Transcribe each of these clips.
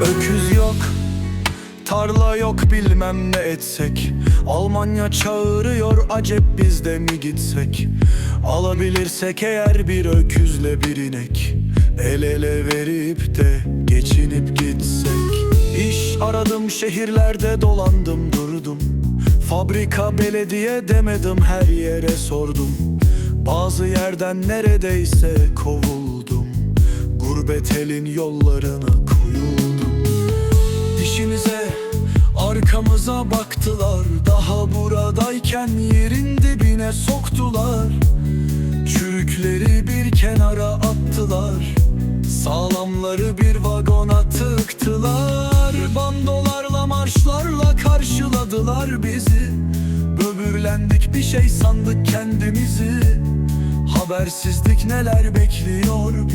Öküz yok Tarla yok bilmem ne etsek. Almanya çağırıyor acep biz de mi gitsek? Alabilirsek eğer bir öküzle bir inek. El ele verip de geçinip gitsek. İş aradım şehirlerde dolandım durdum. Fabrika belediye demedim her yere sordum. Bazı yerden neredeyse kovuldum. Gurbet elin yollarına koyuldum Dişimize arkamıza baktılar Daha buradayken yerin dibine soktular. Çürükleri bir kenara attılar Sağlamları bir vagona tıktılar. Bandolarla marşlarla karşıladılar bizi. Böbürlendik bir şey sandık kendimizi. Habersizlik neler bekliyor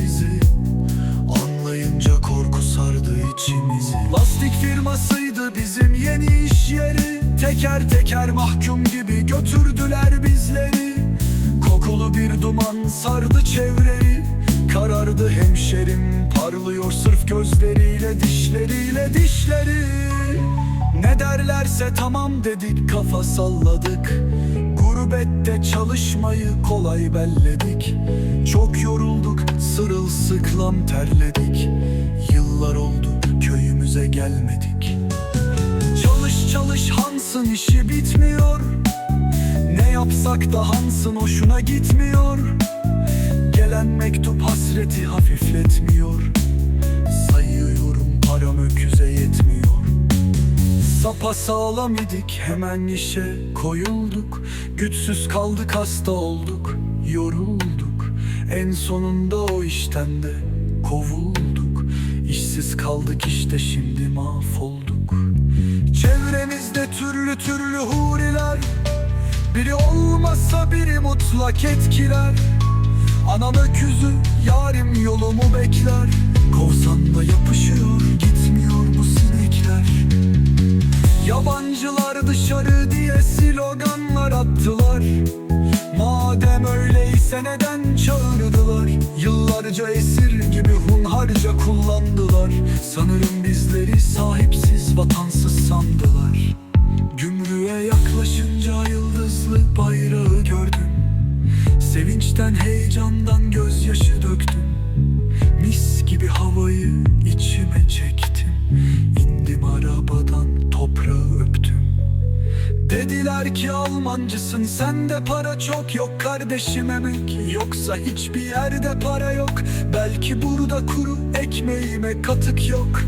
Firmasıydı bizim yeni iş yeri Teker teker mahkum gibi götürdüler bizleri. Kokulu bir duman sardı çevreyi Karardı hemşerim parlıyor sırf gözleriyle dişleriyle dişleri. Ne derlerse tamam dedik kafa salladık. Gurbette çalışmayı kolay belledik. Çok yorulduk sırılsıklam terledik. Yıllar oldu gelmedik. Çalış çalış Hans'ın işi bitmiyor. Ne yapsak da Hans'ın hoşuna gitmiyor. Gelen mektup hasreti hafifletmiyor. Sayıyorum param öküze yetmiyor. Sapa sağlam idik hemen işe koyulduk. Güçsüz kaldık hasta olduk yorulduk. En sonunda o işten de kovulduk İşsiz kaldık işte şimdi mahvolduk. Çevremizde türlü türlü huriler. Biri olmasa biri mutlak etkiler. Anam öküzü yarim yolumu bekler. Kovsan da yapışıyor gitmiyor bu sinekler. Yabancılar dışarı diye sloganlar attılar. Madem öyleyse neden çağırdılar Yıllarca esir gibi hunharca kullandılar. Sanırım bizleri sahipsiz vatansız sandılar. Gümrüğe yaklaşınca yıldızlı bayrağı gördüm. Sevinçten heyecandan gözyaşı döktüm. Mis gibi havayı içime çektim Dediler ki Almancısın sende para çok yok kardeşim emek Yoksa hiçbir yerde para yok. Belki burada kuru ekmeğime katık yok